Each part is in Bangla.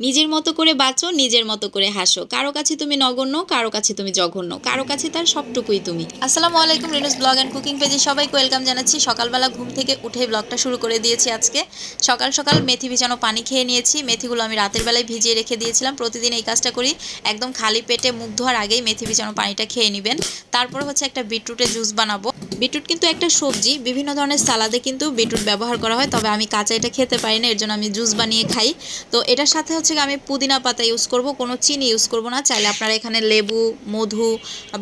নিজের মতো করে বাঁচো, নিজের মতো করে হাসো। কারও কাছে তুমি নগণ্য, কারও কাছে তুমি জঘন্য। কারও কাছে তার সবটুকুই তুমি। আসসালামু আলাইকুম রিনুস ব্লগ অ্যান্ড কুকিং পেজে সবাইকে ওয়েলকাম জানাচ্ছি। সকালবেলা ঘুম থেকে উঠে ব্লগটা শুরু করে দিয়েছি আজকে। সকাল সকাল মেথি ভিজানো পানি খেয়ে নিয়েছি। মেথিগুলো আমি রাতের বেলায় ভিজিয়ে রেখে দিয়েছিলাম। প্রতিদিন এই কাজটা করি। একদম খালি পেটে মুখ ধোয়ার আগেই মেথি ভিজানো পানিটা খেয়ে নেবেন। তারপর হচ্ছে একটা বিটরুটের জুস বানাবো। বিটরুট কিন্তু একটা সবজি। বিভিন্ন ধরনের সালাদে কিন্তু বিটরুট ব্যবহার করা হয়। তবে আমি কাঁচা এটা খেতে পারি না। এর জন্য আমি জুস বানিয়ে খাই। তো এটার সাথে হচ্ছে আমি পুদিনা পাতা ইউজ করব, কোনো চিনি ইউজ করব না। চাইলে আপনারা এখানে লেবু, মধু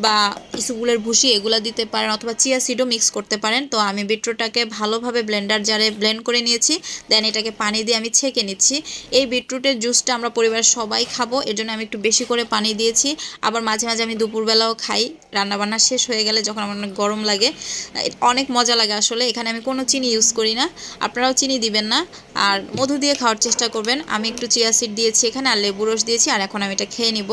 বা ইসুগুলের ভুসি এগুলো দিতে পারেন অথবা চিয়া সিডও মিক্স করতে পারেন। তো আমি বিটরুটটাকে ভালোভাবে ব্লেন্ডার জারে ব্লেন্ড করে নিয়েছি দেন এটাকে পানি দিয়ে আমি ছেঁকে নিচ্ছি। এই বিটরুটের জুসটা আমরা পরিবারের সবাই খাব এর জন্য আমি একটু বেশি করে পানি দিয়েছি। আবার মাঝে মাঝে আমি দুপুরবেলাও খাই, রান্নাবান্না শেষ হয়ে গেলে যখন আমার অনেক গরম লাগে অনেক মজা লাগে আসলে, এখানে আমি কোনো চিনি ইউজ করি না। আপনারাও চিনি দিবেন না, আর মধু দিয়ে খাওয়ার চেষ্টা করবেন। আমি একটু চিয়া সিড দিয়েছি, এখানে আর লেবু রস দিয়েছি, আর এখন আমি এটা খেয়ে নিব।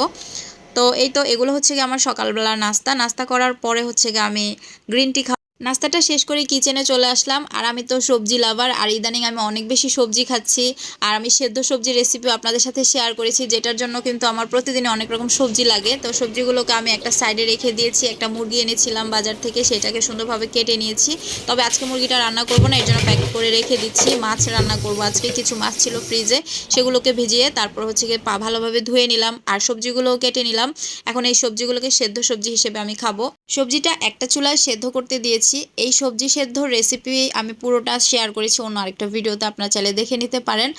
তো এই তো এগুলো হচ্ছে গিয়ে আমার সকালবেলা নাস্তা। নাস্তা করার পরে হচ্ছে গিয়ে আমি গ্রিন টি নাস্তাটা শেষ করে কিচেনে চলে আসলাম। আর আমি তো সবজি লাভার। আর ইদানিং আমি অনেক বেশি সবজি খাচ্ছি। আর আমি সেদ্ধ সবজি রেসিপিও আপনাদের সাথে শেয়ার করেছি, যেটার জন্য কিন্তু আমার প্রতিদিনে অনেক রকম সবজি লাগে। তো সবজিগুলোকে আমি একটা সাইডে রেখে দিয়েছি, একটা মুরগি এনেছিলাম বাজার থেকে, সেটাকে সুন্দরভাবে কেটে নিয়েছি। তবে আজকে মুরগিটা রান্না করব না এর জন্য প্যাকেট করে রেখে দিচ্ছি। মাছ রান্না করব। আজকে কিছু মাছ ছিল ফ্রিজে সেগুলোকে ভিজিয়ে তারপর হচ্ছে গিয়ে পা ভালোভাবে ধুয়ে নিলাম। আর সবজিগুলোও কেটে নিলাম। এখন এই সবজিগুলোকে সেদ্ধ সবজি হিসেবে আমি খাব। সবজিটা একটা চুলায় সেদ্ধ করতে দিয়েছি। এই সবজি সেদ্ধ রেসিপি আমি পুরোটা শেয়ার করেছি, অন্য আরেকটা ভিডিওতে আপনারা চাইলে দেখে নিতে পারেন।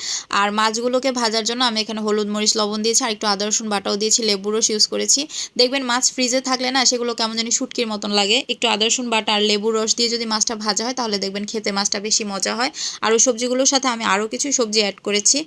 আর মাছগুলোকে ভাজার জন্য আমি এখানে হলুদ, মরিচ, লবণ দিয়েছি আর একটু আদা, রসুন বাটাও দিয়েছি, লেবু, রস ইউজ করেছি। দেখবেন মাছ ফ্রিজে থাকলে না সেগুলো কেমন জানি শুটকির মতন লাগে। একটু আদা, রসুন বাটা আর লেবু, রস দিয়ে যদি মাছটা ভাজা হয় তাহলে দেখবেন খেতে মাছটা বেশি মজা হয়। আর ওই সবজিগুলোর সাথে আমি আরও কিছু সবজি অ্যাড করেছি।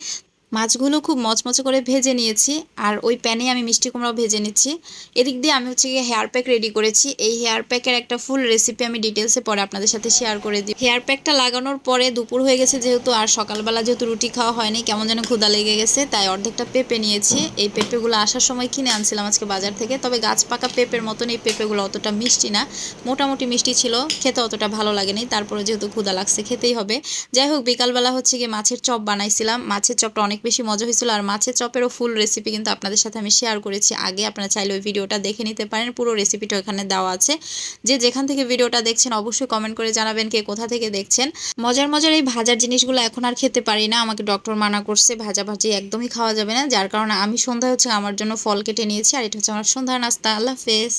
মাছগুলো খুব মচমচে করে ভেজে নিয়েছি, আর ওই প্যানে আমি মিষ্টি কুমড়াও ভেজে নিচ্ছি। এদিক দিয়ে আমি হচ্ছে গিয়ে হেয়ার প্যাক রেডি করেছি। এই হেয়ার প্যাকের একটা ফুল রেসিপি আমি ডিটেলসে পরে আপনাদের সাথে শেয়ার করে দিই। হেয়ার প্যাকটা লাগানোর পরে দুপুর হয়ে গেছে যেহেতু, আর সকালবেলা যেহেতু রুটি খাওয়া হয়নি, কেমন যেন ক্ষুদা লেগে গেছে, তাই অর্ধেকটা পেঁপে নিয়েছি। এই পেঁপেগুলো আসার সময় কিনে আনছিলাম আজকে বাজার থেকে, তবে গাছ পাকা পেঁপের মতন এই পেঁপেগুলো অতটা মিষ্টি না। মোটামুটি মিষ্টি ছিল, খেতে অতটা ভালো লাগেনি, তারপরে যেহেতু ক্ষুদা লাগছে, খেতেই হবে। যাই হোক, বিকালবেলা হচ্ছে গিয়ে মাছের চপ বানাইছিলাম। মাছের চপটা অনেক বেশি মজা হয়েছিল। আর মাছের চপেরও ফুল রেসিপি কিন্তু আপনাদের সাথে আমি শেয়ার করেছি। আগে আপনারা চাইলে ওই ভিডিওটা দেখে নিতে পারেন। পুরো রেসিপিটা ওখানে দেওয়া আছে। যে যেখান থেকে ভিডিওটা দেখছেন, অবশ্যই কমেন্ট করে জানাবেন কে কোথা থেকে দেখছেন। মজার মজার এই ভাজার জিনিসগুলো এখন আর খেতে পারি না। আমাকে ডক্টর মানা করছে, ভাজা ভাজি একদমই খাওয়া যাবে না। যার কারণে আমি সন্ধ্যা হচ্ছে আমার জন্য ফল কেটে নিয়েছি। আর এটা হচ্ছে আমার সন্ধ্যার নাস্তা। আল্লাহ হাফেজ।